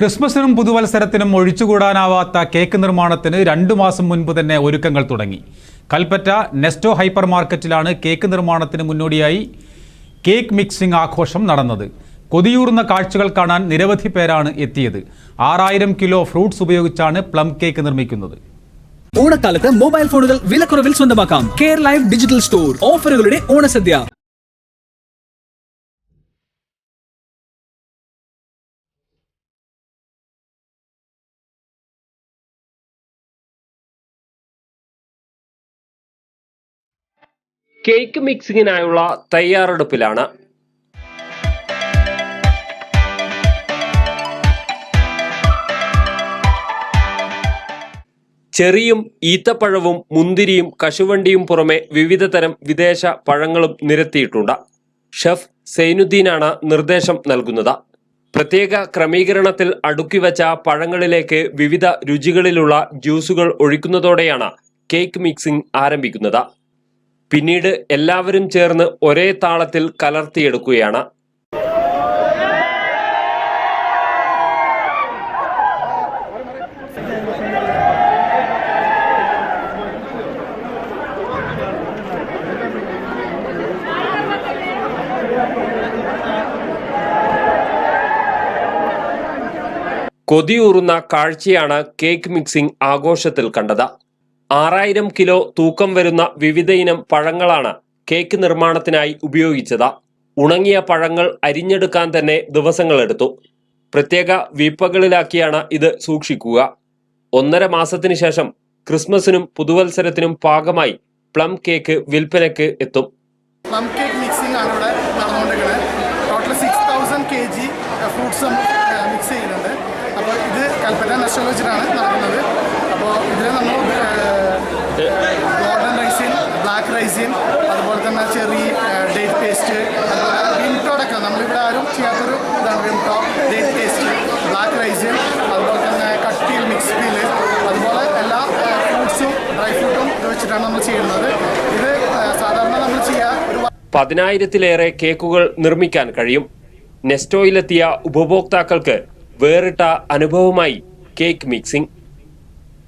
ക്രിസ്മസിനും പുതുവത്സരത്തിനും ഒഴിച്ചുകൂടാനാവാത്ത കേക്ക് നിർമ്മാണത്തിന് രണ്ടു മാസം മുൻപ് തന്നെ ഒരുക്കങ്ങൾ തുടങ്ങി. കൽപ്പറ്റ നെസ്റ്റോ ഹൈപ്പർ മാർക്കറ്റിലാണ് കേക്ക് നിർമ്മാണത്തിന് മുന്നോടിയായി കേക്ക് മിക്സിംഗ് ആഘോഷം നടന്നത്. കൊതിയൂറുന്ന കാഴ്ചകൾ കാണാൻ നിരവധി പേരാണ് എത്തിയത്. ആറായിരം കിലോ ഫ്രൂട്ട്സ് ഉപയോഗിച്ചാണ് പ്ലം കേക്ക് നിർമ്മിക്കുന്നത്. ഓണക്കാലത്ത് മൊബൈൽ ഫോണുകൾ വിലക്കുറവിൽ സ്വന്തമാക്കാം. Kerala digital store. ഓഫറുകളുടെ ഓണസദ്യ. കേക്ക് മിക്സിങ്ങിനായുള്ള തയ്യാറെടുപ്പിലാണ്. ചെറിയും ഈത്തപ്പഴവും മുന്തിരിയും കശുവണ്ടിയും പുറമെ വിവിധ തരം വിദേശ പഴങ്ങളും നിരത്തിയിട്ടുണ്ട്. ഷെഫ് സൈനുദ്ദീനാണ് നിർദ്ദേശം നൽകുന്നത്. പ്രത്യേക ക്രമീകരണത്തിൽ അടുക്കിവച്ച പഴങ്ങളിലേക്ക് വിവിധ രുചികളിലുള്ള ജ്യൂസുകൾ ഒഴിക്കുന്നതോടെയാണ് കേക്ക് മിക്സിംഗ് ആരംഭിക്കുന്നത്. പിന്നീട് എല്ലാവരും ചേർന്ന് ഒരേ താളത്തിൽ കലർത്തിയെടുക്കുകയാണ്. കൊതിയൂറുന്ന കാഴ്ചയാണ് കേക്ക് മിക്സിംഗ് ആഘോഷത്തിൽ കണ്ടത്. ആറായിരം കിലോ തൂക്കം വരുന്ന വിവിധ ഇനം പഴങ്ങളാണ് കേക്ക് നിർമ്മാണത്തിനായി ഉപയോഗിച്ചത്. ഉണങ്ങിയ പഴങ്ങൾ അരിഞ്ഞെടുക്കാൻ തന്നെ ദിവസങ്ങളെടുത്തു പ്രത്യേക വീപ്പകളിലാക്കിയാണ് ഇത് സൂക്ഷിക്കുക. ഒന്നര മാസത്തിന് ശേഷം ക്രിസ്മസിനും പുതുവത്സരത്തിനും പാകമായി പ്ലം കേക്ക് വിൽപ്പനയ്ക്ക് എത്തും. Plum cake total fruits mix ചെയ്യുന്നുണ്ട്. അപ്പോൾ ഇത് കൽപ്പറ്റ നാഷണൽ വെച്ചിട്ടാണ് നടക്കുന്നത്. അപ്പോൾ ഇതിൽ നമ്മൾ ഗോൾഡൻ റൈസിൻ ബ്ലാക്ക് റൈസിൻ അതുപോലെ തന്നെ ചെറി ഡേറ്റ് പേസ്റ്റ് വിംടോടൊക്കെ നമ്മളിവിടെ ആരും ചെയ്യാത്തൊരു ഇതാണ് Vimto date paste black raisin അതുപോലെ തന്നെ കട്ടിയിൽ മിക്സ് പീൽ അതുപോലെ എല്ലാ ഫ്രൂട്ട്സും ഡ്രൈ ഫ്രൂട്ടും ഇത് വെച്ചിട്ടാണ് നമ്മൾ ചെയ്യുന്നത്. ഇത് സാധാരണ നമ്മൾ ചെയ്യുക ഒരു പതിനായിരത്തിലേറെ കേക്കുകൾ നിർമ്മിക്കാൻ കഴിയും. നെസ്റ്റോയിലെത്തിയ ഉപഭോക്താക്കൾക്ക് വേറിട്ട അനുഭവമായി cake mixing.